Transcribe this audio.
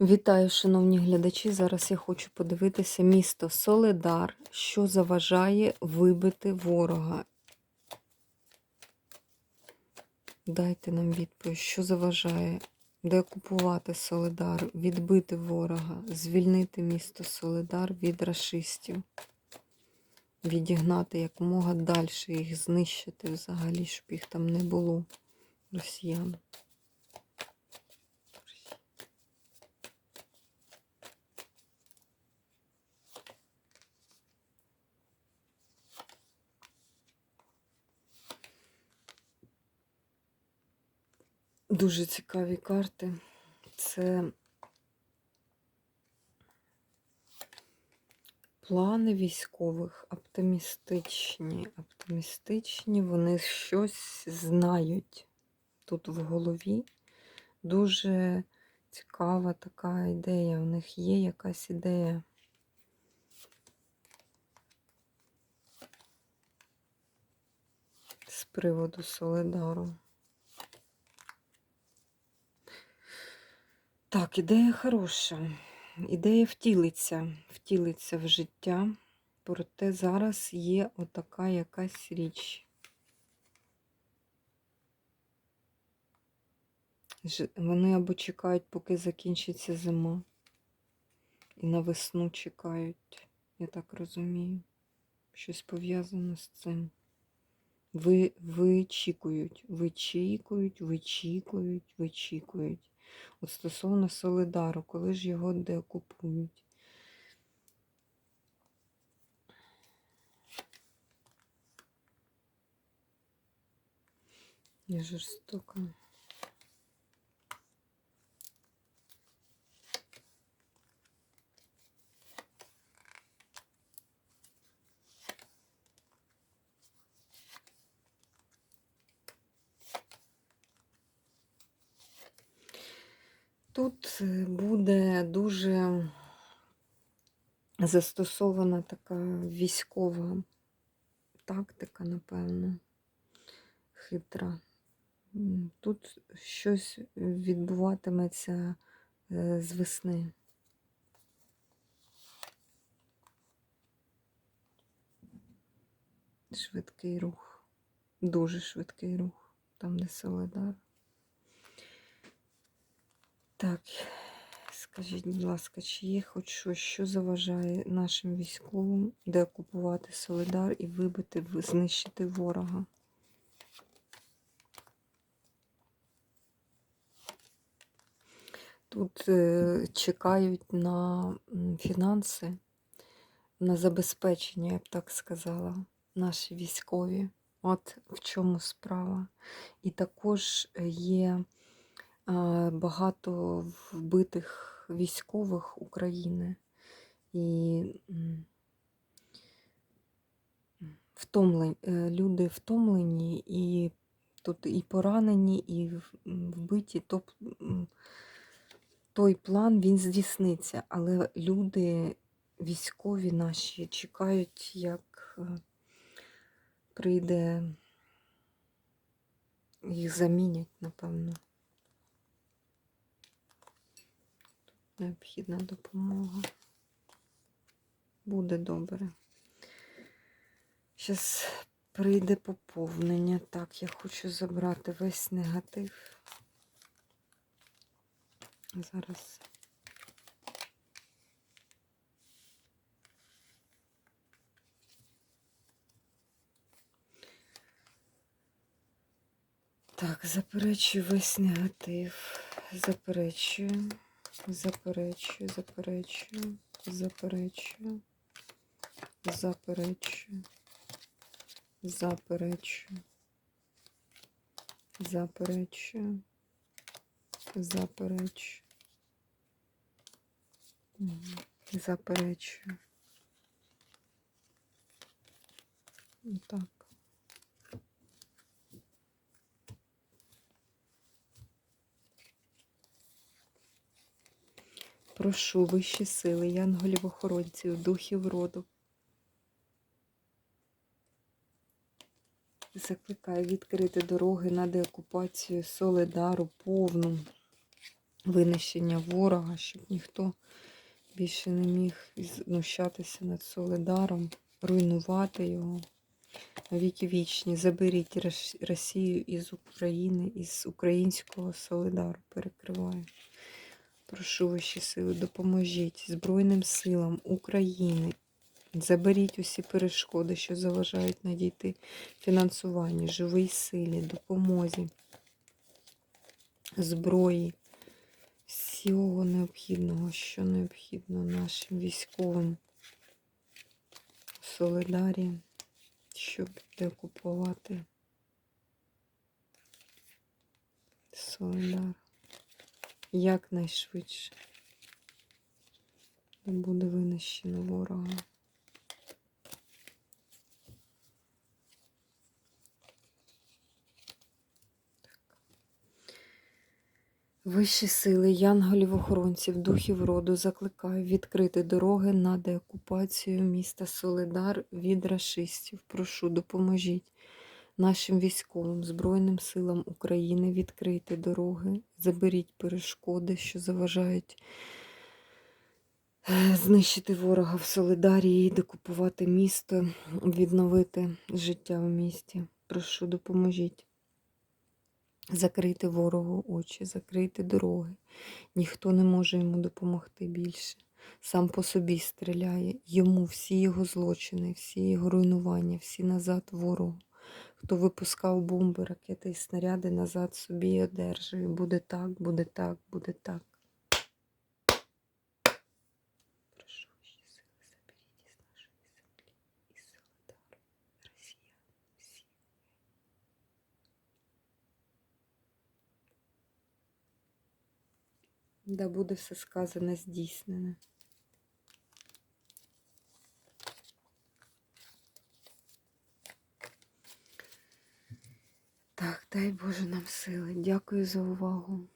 Вітаю, шановні глядачі. Зараз я хочу подивитися місто Соледар, що заважає вибити ворога. Дайте нам відповідь, що заважає деокупувати Соледар, відбити ворога, звільнити місто Соледар від рашистів, відігнати якомога далі їх, знищити взагалі, щоб їх там не було, росіян. Дуже цікаві карти. Це плани військових оптимістичні. Оптимістичні, вони щось знають тут в голові. Дуже цікава така ідея. У них є якась ідея. З приводу Солидару. Так, ідея хороша. Ідея втілиться, втілиться в життя. Проте зараз є отака якась річ. Вони або чекають, поки закінчиться зима. І на весну чекають, я так розумію. Щось пов'язане з цим. Ви, вичікують, вичікують, вичікують, вичікують. От стосовно Солидару, коли ж його деокупують? Я жорстока. Тут е, буде дуже застосована така військова тактика, напевно, хитра. Тут щось відбуватиметься е, з весни. Швидкий рух. Дуже швидкий рух. Там, де Соледар. Так, скажіть, будь ласка, чи є хоч щось, що заважає нашим військовим деокупувати Солидар і вибити, знищити ворога? Тут е, чекають на фінанси, на забезпечення, я б так сказала, наші військові. От в чому справа. І також є а, багато вбитих військових України. І втомлені, е, люди втомлені, і тут і поранені, і вбиті. Тоб- той план він здійсниться, але люди, військові наші, чекають, як е, прийде, їх замінять, напевно. Необхідна допомога. Буде добре. Зараз прийде поповнення. Так, я хочу забрати весь негатив. Зараз. Так, заперечую весь негатив. Заперечую, заперечую, заперечую, заперечую, заперечую, заперечую, заперечую, заперечую. Заперечую. Так. Прошу вищі сили, янголів-охоронців, духів роду. Закликаю відкрити дороги на деокупацію Соледару повну винищення ворога, щоб ніхто більше не міг знущатися над Солидаром, руйнувати його. Навіки вічні, заберіть Росію із України, із українського Солидару. Перекриваю. Прошу ваші сили, допоможіть Збройним силам України. Заберіть усі перешкоди, що заважають надійти фінансуванню, живій силі, допомозі, зброї, всього необхідного, що необхідно нашим військовим. Солидарі, щоб деокупувати Солидар якнайшвидше. Буде винищено ворога. Вищі сили, янголів-охоронців, духів роду закликаю відкрити дороги на деокупацію міста Солидар від рашистів. Прошу, допоможіть нашим військовим, Збройним силам України відкрити дороги, заберіть перешкоди, що заважають е, знищити ворога в Солидарі і декупувати місто, відновити життя в місті. Прошу, допоможіть. Закрити ворогу очі, закрити дороги. Ніхто не може йому допомогти більше. Сам по собі стріляє. Йому всі його злочини, всі його руйнування, всі назад ворогу. Хто випускав бомби, ракети і снаряди, назад собі одержує. Буде так, буде так, буде так. Прошу ваші сили, заберіть із нашої землі, із Солидару, росіян, всі. Да буде все сказане, здійснене. Так, дай Боже нам сили. Дякую за увагу.